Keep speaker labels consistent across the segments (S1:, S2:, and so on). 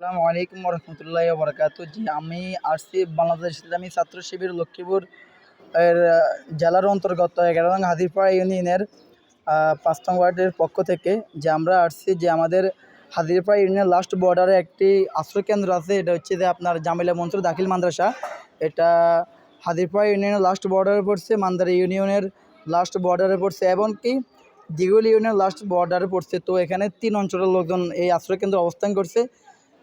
S1: আসসালামু আলাইকুম রহমতুল্লাহ বরকাত জি, আমি আসছি বাংলাদেশ ইসলামী ছাত্র শিবির লক্ষ্মীপুর, এর, জেলার অন্তর্গত এগারো নং হাজিরপাড়া ইউনিয়নের পাঁচ নং ওয়ার্ডের পক্ষ থেকে যে আমরা আসছি যে আমাদের হাজিরপাড়া ইউনিয়নের লাস্ট বর্ডারে একটি আশ্রয় কেন্দ্র আছে, এটা হচ্ছে যে আপনার জামিলা মনসুর দাখিল মাদ্রাসা। এটা হাজিরপাড়া ইউনিয়নের লাস্ট বর্ডারে পড়ছে, মান্দারি ইউনিয়নের লাস্ট বর্ডারে পড়ছে, এবং কি দিগুল ইউনিয়নের লাস্ট বর্ডারে পড়ছে। তো এখানে তিন অঞ্চলের লোকজন এই আশ্রয় কেন্দ্রে অবস্থান করছে।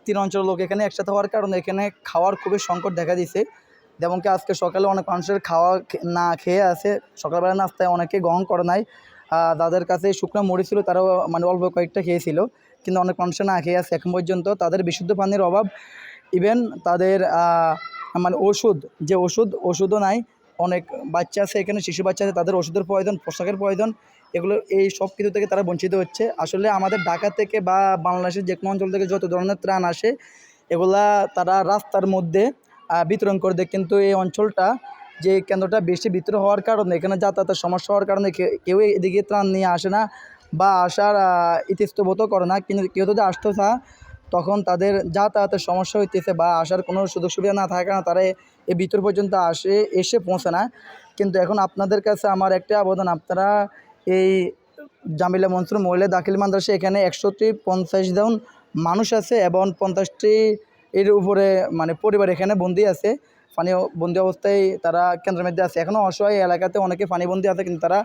S1: তিন অঞ্চলের লোক এখানে একসাথে হওয়ার কারণে এখানে খাওয়ার খুবই সংকট দেখা দিছে যেমন কি আজকে সকালে অনেক মানুষের খাওয়া না খেয়ে আছে। সকালবেলা নাস্তায় অনেকে গ্রহণ করে নাই। যাদের কাছে শুকনো মুড়ি ছিল, তারাও মানে অল্প কয়েকটা খেয়েছিল। কিন্তু অনেক মানুষের না খেয়ে আছে এখন পর্যন্ত। তাদের বিশুদ্ধ পানির অভাব। ইভেন তাদের মানে ওষুধ, যে ওষুধ, ওষুধও নাই। অনেক বাচ্চা আছে এখানে শিশু বাচ্চা আছে তাদের ওষুধের প্রয়োজন পোশাকের প্রয়োজন এগুলো এই সব কিছু থেকে তারা বঞ্চিত হচ্ছে। আসলে আমাদের ঢাকা থেকে বা বাংলাদেশের যে কোনো অঞ্চল থেকে যত ধরনের ত্রাণ আসে এগুলা তারা রাস্তার মধ্যে বিতরণ করে দেয়। কিন্তু এই অঞ্চলটা যে কেন্দ্রটা বেশি ভিতরে হওয়ার কারণে এখানে যাতায়াতের সমস্যা হওয়ার কারণে কেউ এদিকে ত্রাণ নিয়ে আসে না বা আসার আহ, করে না। কিন্তু কেউ যদি আসতো না তখন তাদের যাতায়াতের সমস্যা হইতেছে বা আসার কোনো সুযোগ সুবিধা না থাকার কারণে তারা এই ভিতর পর্যন্ত আসে, এসে পৌঁছে না। কিন্তু এখন আপনাদের কাছে আমার একটা আবেদন, আপনারা এই জামিলা মনসুর মহিলা দাখিল মাদ্রাসা, এখানে একশোটি পঞ্চাশ জন মানুষ আছে এবং পঞ্চাশটি এর উপরে মানে পরিবার এখানে বন্দি আছে। পানি বন্দি অবস্থায় তারা কেন্দ্রের মধ্যে আছে। এখনও অসহায় এলাকাতে অনেকে পানি বন্দি আছে, কিন্তু তারা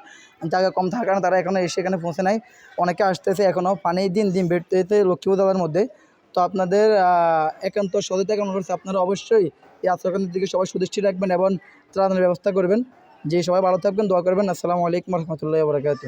S1: জায়গা কম থাকার কারণে তারা এখনও এসে এখানে পৌঁছে নাই। অনেকে আসতেছে এখনও পানি দিন দিন বেড়তেছে লক্ষ্মীপুর জেলার মধ্যে। তো আপনাদের একান্ত সদিতা কেমন করছে। আপনারা অবশ্যই এই আশ্রয়কেন্দ্রের দিকে সবাই সুদৃষ্টি রাখবেন এবং ত্রাণের ব্যবস্থা করবেন। যে সবাই ভালো থাকবেন, দোয়া করবেন। আসসালামু আলাইকুম রহমতুল্লাহ বরকাত